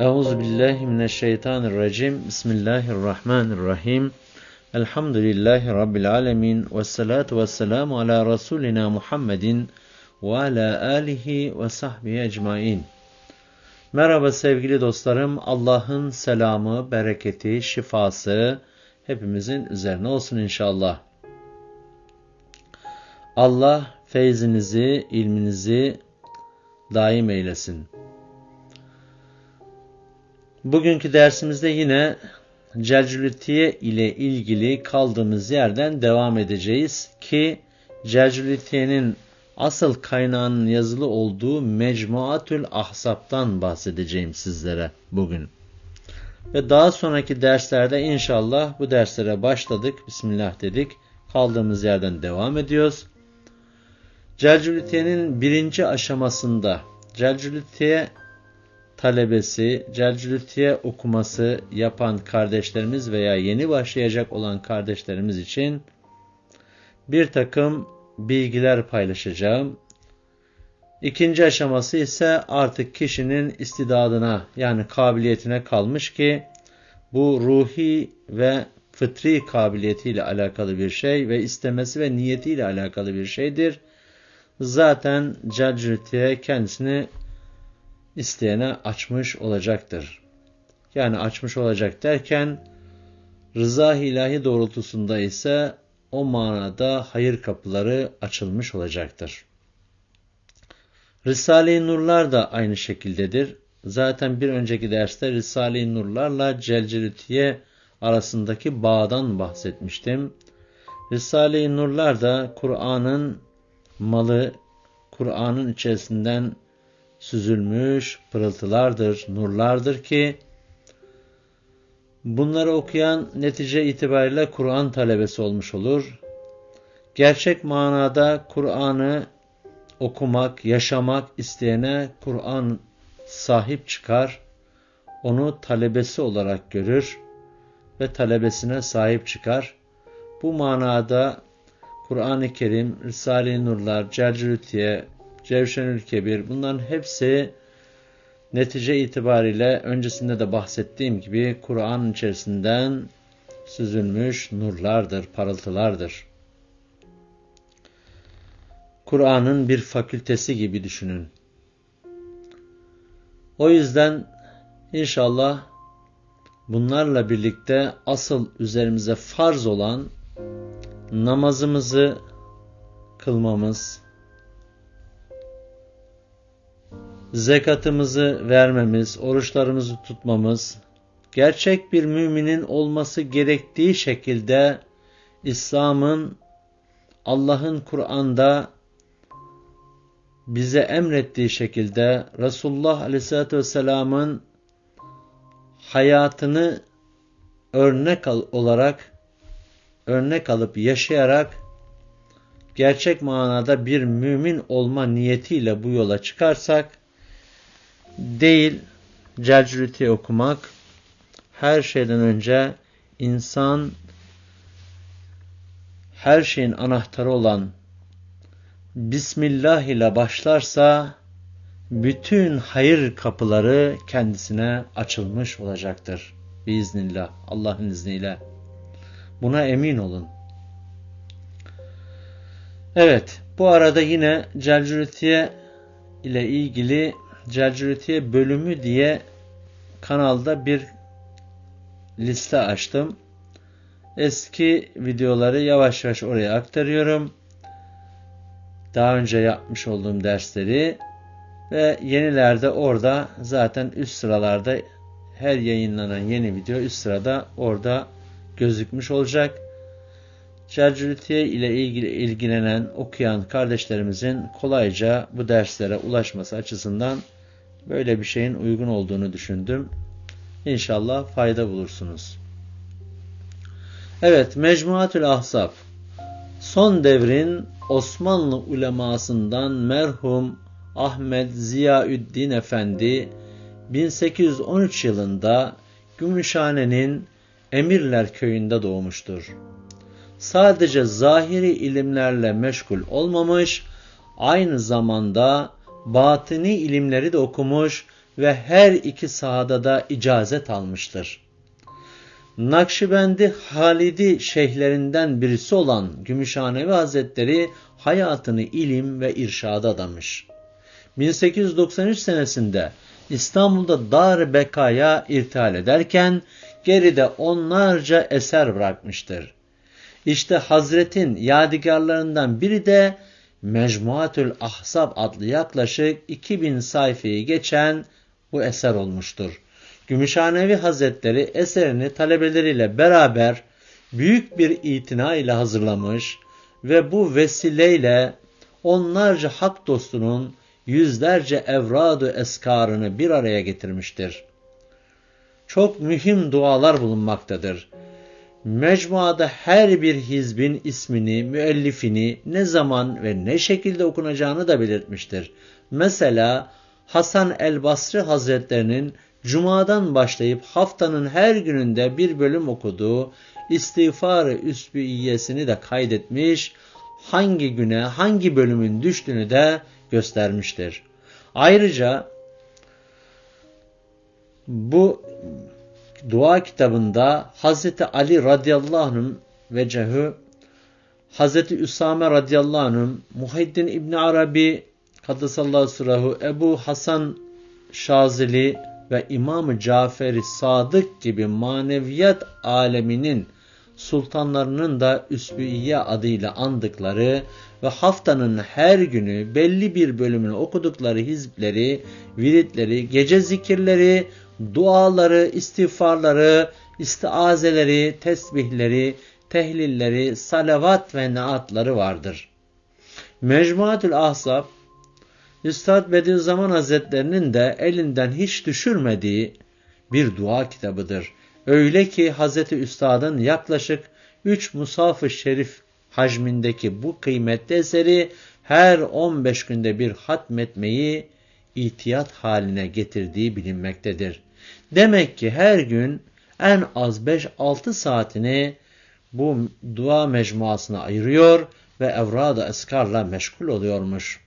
Euzu billahi mineşşeytanirracim. Bismillahirrahmanirrahim. Elhamdülillahi rabbil alamin ve salatu vesselamu ala rasulina Muhammedin ve ala alihi ve sahbihi ecmaîn. Merhaba sevgili dostlarım. Allah'ın selamı, bereketi, şifası hepimizin üzerine olsun inşallah. Allah feyzinizi, ilminizi daim eylesin. Bugünkü dersimizde yine Celcülitiye ile ilgili kaldığımız yerden devam edeceğiz ki Celcülitiye'nin asıl kaynağının yazılı olduğu Mecmuatül Ahsap'tan bahsedeceğim sizlere bugün. Ve daha sonraki derslerde inşallah bu derslere başladık. Bismillah dedik. Kaldığımız yerden devam ediyoruz. Celcülitiye'nin birinci aşamasında Celcülitiye talebesi, Celcülitiye okuması yapan kardeşlerimiz veya yeni başlayacak olan kardeşlerimiz için bir takım bilgiler paylaşacağım. İkinci aşaması ise artık kişinin istidadına yani kabiliyetine kalmış ki bu ruhi ve fıtri kabiliyetiyle alakalı bir şey ve istemesi ve niyetiyle alakalı bir şeydir. Zaten Celcülitiye kendisini isteyene açmış olacaktır. Yani açmış olacak derken rıza ilahi doğrultusunda ise o manada hayır kapıları açılmış olacaktır. Risale-i Nurlar da aynı şekildedir. Zaten bir önceki derste Risale-i Nurlarla Celcelütiye arasındaki bağdan bahsetmiştim. Risale-i Nurlar da Kur'an'ın malı, Kur'an'ın içerisinden süzülmüş pırıltılardır, nurlardır ki bunları okuyan netice itibariyle Kur'an talebesi olmuş olur. Gerçek manada Kur'an'ı okumak, yaşamak isteyene Kur'an sahip çıkar, onu talebesi olarak görür ve talebesine sahip çıkar. Bu manada Kur'an-ı Kerim, Risale-i Nurlar, Cercülütiye, Cevşenül Kebir bunların hepsi netice itibariyle öncesinde de bahsettiğim gibi Kur'an içerisinden süzülmüş nurlardır, parıltılardır. Kur'an'ın bir fakültesi gibi düşünün. O yüzden inşallah bunlarla birlikte asıl üzerimize farz olan namazımızı kılmamız, zekatımızı vermemiz, oruçlarımızı tutmamız, gerçek bir müminin olması gerektiği şekilde İslam'ın Allah'ın Kur'an'da bize emrettiği şekilde Resulullah Aleyhisselatü Vesselam'ın hayatını örnek olarak örnek alıp yaşayarak gerçek manada bir mümin olma niyetiyle bu yola çıkarsak değil Celcülüt'i okumak her şeyden önce insan her şeyin anahtarı olan Bismillah ile başlarsa bütün hayır kapıları kendisine açılmış olacaktır. Biiznillah, Allah'ın izniyle. Buna emin olun. Evet, bu arada yine Celcülütiye ile ilgili Celcülütiye bölümü diye kanalda bir liste açtım. Eski videoları yavaş yavaş oraya aktarıyorum. Daha önce yapmış olduğum dersleri ve yenilerde orada zaten üst sıralarda her yayınlanan yeni video üst sırada orada gözükmüş olacak. Celcülütiye ile ilgili ilgilenen, okuyan kardeşlerimizin kolayca bu derslere ulaşması açısından böyle bir şeyin uygun olduğunu düşündüm. İnşallah fayda bulursunuz. Evet, Mecmuatül Ahzab son devrin Osmanlı ulemasından merhum Ahmet Ziyaüddin Efendi 1813 yılında Gümüşhane'nin Emirler köyünde doğmuştur. Sadece zahiri ilimlerle meşgul olmamış, aynı zamanda batini ilimleri de okumuş ve her iki sahada da icazet almıştır. Nakşibendi Halidi şeyhlerinden birisi olan Gümüşhanevi Hazretleri hayatını ilim ve irşada adamış. 1893 senesinde İstanbul'da Dar Bekaya irtihal ederken geride onlarca eser bırakmıştır. İşte Hazret'in yadigarlarından biri de Mecmuatül Ahsab adlı yaklaşık 2000 sayfayı geçen bu eser olmuştur. Gümüşhanevi Hazretleri eserini talebeleriyle beraber büyük bir itina ile hazırlamış ve bu vesileyle onlarca hak dostunun yüzlerce evradu eskarını bir araya getirmiştir. Çok mühim dualar bulunmaktadır. Mecmuada her bir hizbin ismini, müellifini, ne zaman ve ne şekilde okunacağını da belirtmiştir. Mesela Hasan el-Basri Hazretlerinin Cuma'dan başlayıp haftanın her gününde bir bölüm okuduğu istiğfar-ı üsbüiyesini de kaydetmiş, hangi güne hangi bölümün düştüğünü de göstermiştir. Ayrıca bu dua kitabında Hazreti Ali radıyallahu anh'ın ve cehü Hazreti Üsame radıyallahu anh'ın Muhiddin İbni Arabi Kaddesallahu surahu Ebu Hasan Şazili ve İmam-ı Cafer-i Sadık gibi maneviyat aleminin sultanlarının da Üsbüiye adıyla andıkları ve haftanın her günü belli bir bölümünü okudukları hizpleri, viritleri, gece zikirleri, duaları, istiğfarları, istiazeleri, tesbihleri, tehlilleri, salavat ve naatları vardır. Mecmuatül Ahzab, Üstad Bediüzzaman Hazretlerinin de elinden hiç düşürmediği bir dua kitabıdır. Öyle ki Hazreti Üstad'ın yaklaşık 3 Musaf-ı Şerif hacmindeki bu kıymetli eseri her 15 günde bir hatmetmeyi itiyat haline getirdiği bilinmektedir. Demek ki her gün en az 5-6 saatini bu dua mecmuasına ayırıyor ve evrada eskarla meşgul oluyormuş.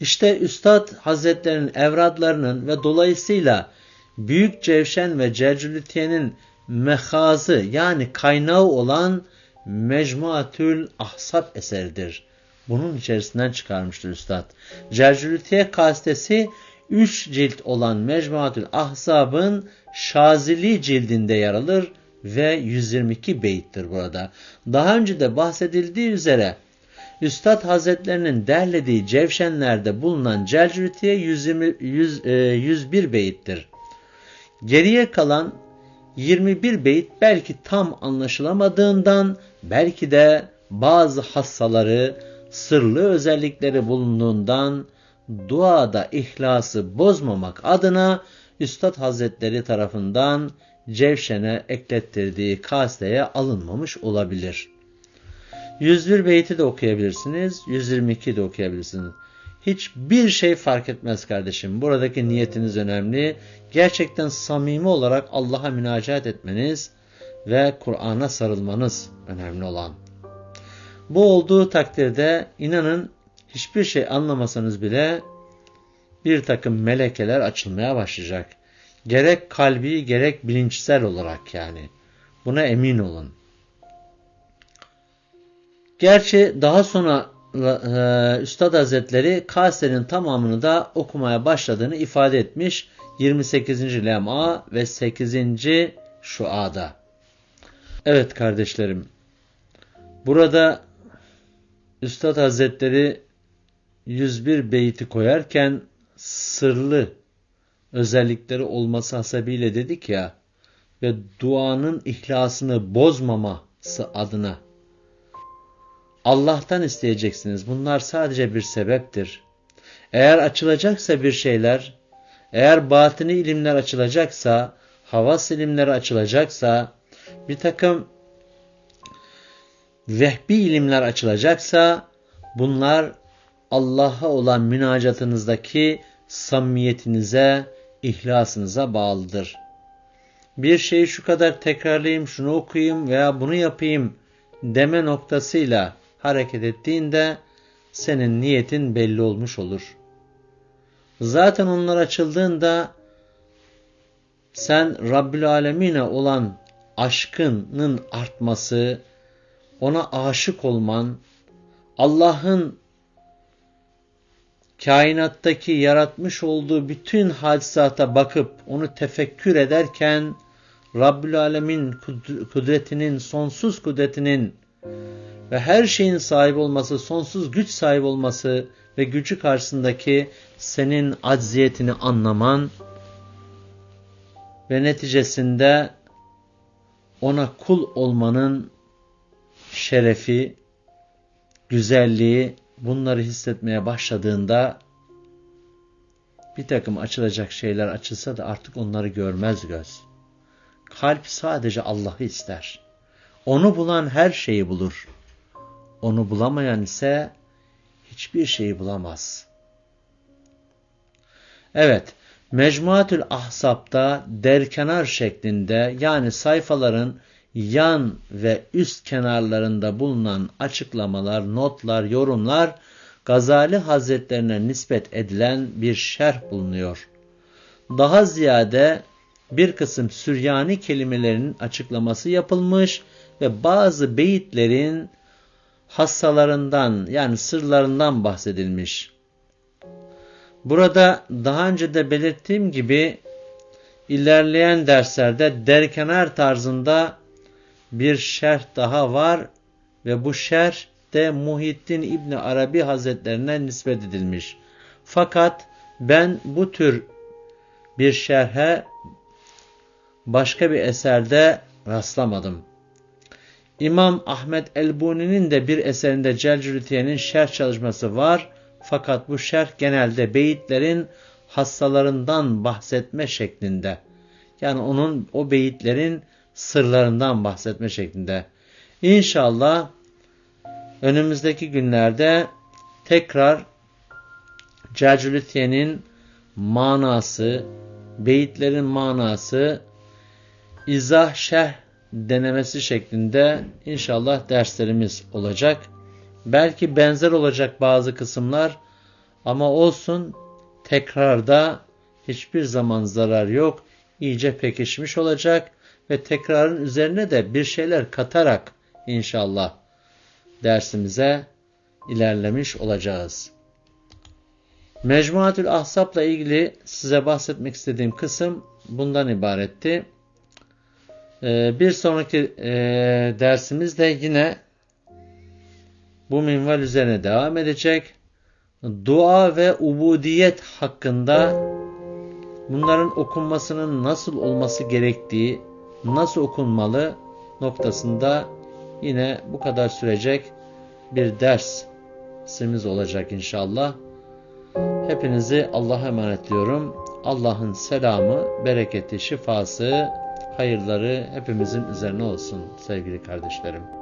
İşte Üstad Hazretlerinin evradlarının ve dolayısıyla Büyük Cevşen ve Cerculitiye'nin mehazı yani kaynağı olan Mecmuatül Ahsab eseridir. Bunun içerisinden çıkarmıştır Üstad. Cerculitiye kastesi 3 cilt olan Mecmuatül Ahsab'ın Şazili cildinde yer alır ve 122 beyittir burada. Daha önce de bahsedildiği üzere Üstad Hazretlerinin derlediği cevşenlerde bulunan Celcülütiye 120, 100, e, 101 beyittir. Geriye kalan 21 beyit belki tam anlaşılamadığından belki de bazı hassaları, sırlı özellikleri bulunduğundan duada ihlası bozmamak adına Üstad Hazretleri tarafından Cevşen'e eklettirdiği kasteye alınmamış olabilir. 101 beyti de okuyabilirsiniz, 122 de okuyabilirsiniz. Hiçbir şey fark etmez kardeşim. Buradaki niyetiniz önemli. Gerçekten samimi olarak Allah'a münacat etmeniz ve Kur'an'a sarılmanız önemli olan. Bu olduğu takdirde inanın hiçbir şey anlamasanız bile bir takım melekeler açılmaya başlayacak. Gerek kalbi gerek bilinçsel olarak yani. Buna emin olun. Gerçi daha sonra e, Üstad Hazretleri Kase'nin tamamını da okumaya başladığını ifade etmiş 28. lema ve 8. şuada. Evet kardeşlerim, burada Üstad Hazretleri 101 beyti koyarken sırlı özellikleri olması hasebiyle dedik ya ve duanın ihlasını bozmaması adına Allah'tan isteyeceksiniz. Bunlar sadece bir sebeptir. Eğer açılacaksa bir şeyler, eğer batini ilimler açılacaksa, havas ilimleri açılacaksa, bir takım vehbi ilimler açılacaksa, bunlar Allah'a olan münacatınızdaki samimiyetinize, ihlasınıza bağlıdır. Bir şeyi şu kadar tekrarlayayım, şunu okuyayım veya bunu yapayım deme noktasıyla hareket ettiğinde senin niyetin belli olmuş olur. Zaten onlar açıldığında sen Rabbül Alemine olan aşkının artması, ona aşık olman, Allah'ın kainattaki yaratmış olduğu bütün hadisata bakıp onu tefekkür ederken Rabbül Alemin kudretinin, sonsuz kudretinin ve her şeyin sahibi olması, sonsuz güç sahibi olması ve gücü karşısındaki senin acziyetini anlaman ve neticesinde ona kul olmanın şerefi, güzelliği bunları hissetmeye başladığında bir takım açılacak şeyler açılsa da artık onları görmez göz. Kalp sadece Allah'ı ister. Onu bulan her şeyi bulur. Onu bulamayan ise hiçbir şeyi bulamaz. Evet, Mecmuatül Ahsap'ta derkenar şeklinde yani sayfaların yan ve üst kenarlarında bulunan açıklamalar, notlar, yorumlar Gazali Hazretlerine nispet edilen bir şerh bulunuyor. Daha ziyade bir kısım Süryani kelimelerinin açıklaması yapılmış ve bazı beyitlerin hassalarından yani sırlarından bahsedilmiş. Burada daha önce de belirttiğim gibi ilerleyen derslerde derkenar tarzında bir şerh daha var ve bu şerh de Muhittin İbni Arabi Hazretlerine nispet edilmiş. Fakat ben bu tür bir şerhe başka bir eserde rastlamadım. İmam Ahmet Elbuni'nin de bir eserinde Celcülütiye'nin şerh çalışması var. Fakat bu şerh genelde beyitlerin hastalarından bahsetme şeklinde. Yani onun o beyitlerin sırlarından bahsetme şeklinde. İnşallah önümüzdeki günlerde tekrar Celcülütiye'nin manası, beyitlerin manası, izah şerh denemesi şeklinde inşallah derslerimiz olacak. Belki benzer olacak bazı kısımlar ama olsun tekrarda hiçbir zaman zarar yok. İyice pekişmiş olacak ve tekrarın üzerine de bir şeyler katarak inşallah dersimize ilerlemiş olacağız. Mecmuatül Ahsap'la ilgili size bahsetmek istediğim kısım bundan ibaretti. Ee, bir sonraki e, dersimizde yine bu minval üzerine devam edecek. Dua ve ubudiyet hakkında bunların okunmasının nasıl olması gerektiği, nasıl okunmalı noktasında yine bu kadar sürecek bir dersimiz olacak inşallah. Hepinizi Allah'a emanetliyorum. Allah'ın selamı, bereketi, şifası, hayırları hepimizin üzerine olsun sevgili kardeşlerim.